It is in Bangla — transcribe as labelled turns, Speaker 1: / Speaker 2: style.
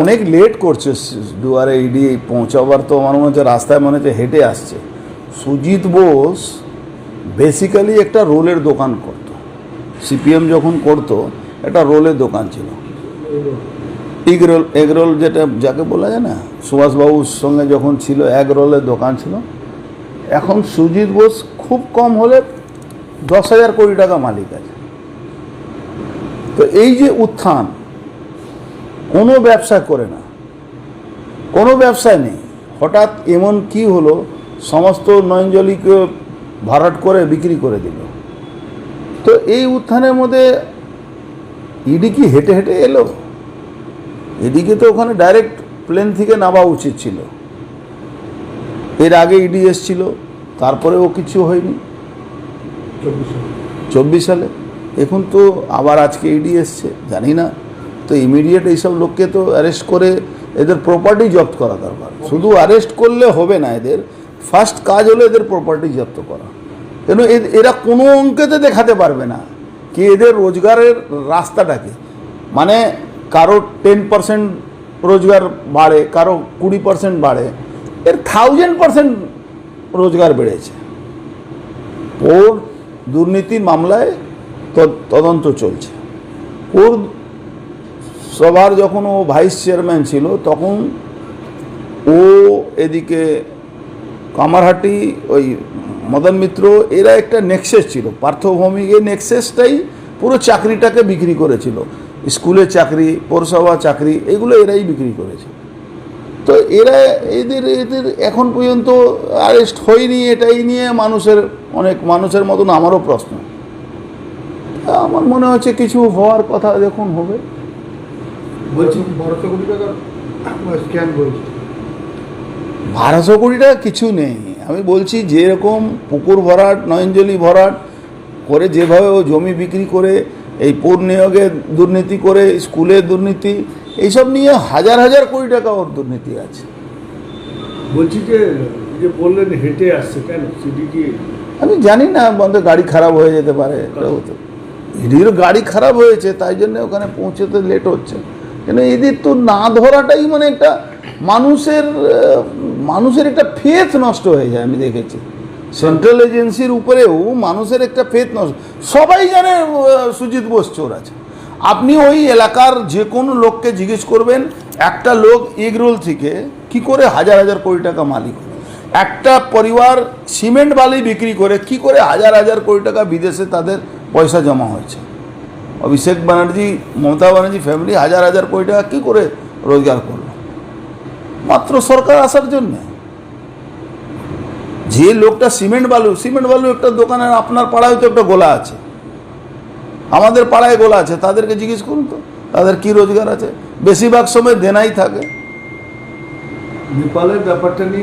Speaker 1: অনেক লেট করছে। দুয়ারে ইডি পৌঁছাবার তো আমার মনে হচ্ছে রাস্তায় মনে হচ্ছে হেঁটে আসছে। সুজিত বোস বেসিক্যালি একটা রোলের দোকান করতো। সিপিএম যখন করতো, একটা রোলের দোকান ছিল। এগ রোল এগ রোল যেটা, যাকে বলা যায় না সুভাষবাবুর সঙ্গে যখন ছিল এগ রোলের দোকান ছিল। এখন সুজিত বোস খুব কম হলে দশ হাজার কোটি টাকা মালিক আছে। তো এই যে উত্থান কোনো ব্যবসা করে না। কোনো ব্যবসায় নেই। হঠাৎ এমন কি হলো সমস্ত নয়নজলিকে ভরাট করে বিক্রি করে দিল। তো এই উত্থানের মধ্যে ইডি কি হেঁটে হেঁটে এলো? এদিকে তো ওখানে ডাইরেক্ট প্লেন থেকে নামা উচিত ছিল। এর আগে ইডি এসছিল তারপরেও কিছু হয়নি। চব্বিশ সালে। এখন তো আবার আজকে ইডি এসছে জানি না। তো ইমিডিয়েট এইসব লোককে তো অ্যারেস্ট করে এদের প্রপার্টি জব্দ করা দরকার। শুধু অ্যারেস্ট করলে হবে না এদের ফার্স্ট কাজ হলো এদের প্রপার্টি জব্দ করা। কেন এরা কোনো অঙ্কেতে দেখাতে পারবে না কি এদের রোজগারের রাস্তাটাকে। মানে কারও টেন পার্সেন্ট রোজগার বাড়ে, কারও কুড়ি পার্সেন্ট বাড়ে, এর থাউজেন্ড পার্সেন্ট রোজগার বেড়েছে। ওর দুর্নীতি মামলায় তদন্ত চলছে। ওর সবার যখন ও ভাইস চেয়ারম্যান ছিল, তখন ও এদিকে কামারহাটি, ওই মদন মিত্র, এরা একটা নেক্সেস ছিল। পার্থভৌমিক এই নেক্সেসটাই পুরো চাকরিটাকে বিক্রি করেছিল। স্কুলের চাকরি, পৌরসভা চাকরি, এগুলো এরাই বিক্রি করেছে। তো এরা এদের এদের এখন পর্যন্ত অ্যারেস্ট হয়নি, এটাই নিয়ে মানুষের অনেক, মানুষের মতন আমারও প্রশ্ন। আমার মনে হচ্ছে কিছু হওয়ার কথা দেখুন হবে।
Speaker 2: বলছি বারোশো কোটি টাকার স্ক্যাম বলছি
Speaker 1: বারোশো কোটি টাকা কিছু নেই। আমি বলছি যেরকম পুকুর ভরাট নয়নজলি ভরাট করে যেভাবে ও জমি বিক্রি করে এই পূর নিয়োগে দুর্নীতি করে স্কুলে দুর্নীতি এইসব নিয়ে হাজার হাজার কোটি টাকা ওর দুর্নীতি আছে।
Speaker 2: বলছি যে যে বললেন হেঁটে আসছে কেন? সিডি কি?
Speaker 1: আমি জানি না বন্ধ গাড়ি খারাপ হয়ে যেতে পারে। এটাও তো গাড়ি খারাপ হয়েছে তাই জন্য ওখানে পৌঁছতে লেট হচ্ছে। কেন এদের তো না ধরাটাই মানে একটা মানুষের মানুষের একটা ফেথ নষ্ট হয়ে যায়, আমি দেখেছি। সেন্ট্রাল এজেন্সির উপরেও মানুষের একটা ফেথ নষ্ট, সবাই জানে সুজিত বোস চোর আছে। আপনি ওই এলাকার যে কোনো লোককে জিজ্ঞেস করবেন, একটা লোক এগরোল থেকে কি করে হাজার হাজার কোটি টাকা মালিক? একটা পরিবার সিমেন্ট বালি বিক্রি করে কি করে হাজার হাজার কোটি টাকা বিদেশে তাদের পয়সা জমা হয়েছে? অভিষেক ব্যানার্জি, মমতা ব্যানার্জি ফ্যামিলি হাজার হাজার কোটি টাকা কী করে রোজগার করল? মাত্র সরকার আসার জন্য। যে লোকটা সিমেন্ট বালু সিমেন্ট বালু একটা দোকানের আপনার পাড়ায় তো একটা গোলা আছে। আমাদের পাড়ায় গোলা আছে, তাদেরকে জিজ্ঞেস করুন তো, তাদের কি রোজগার আছে? বেশিরভাগ সময় দেনাই থাকে।
Speaker 2: নেপালের ব্যাপারটা নিয়ে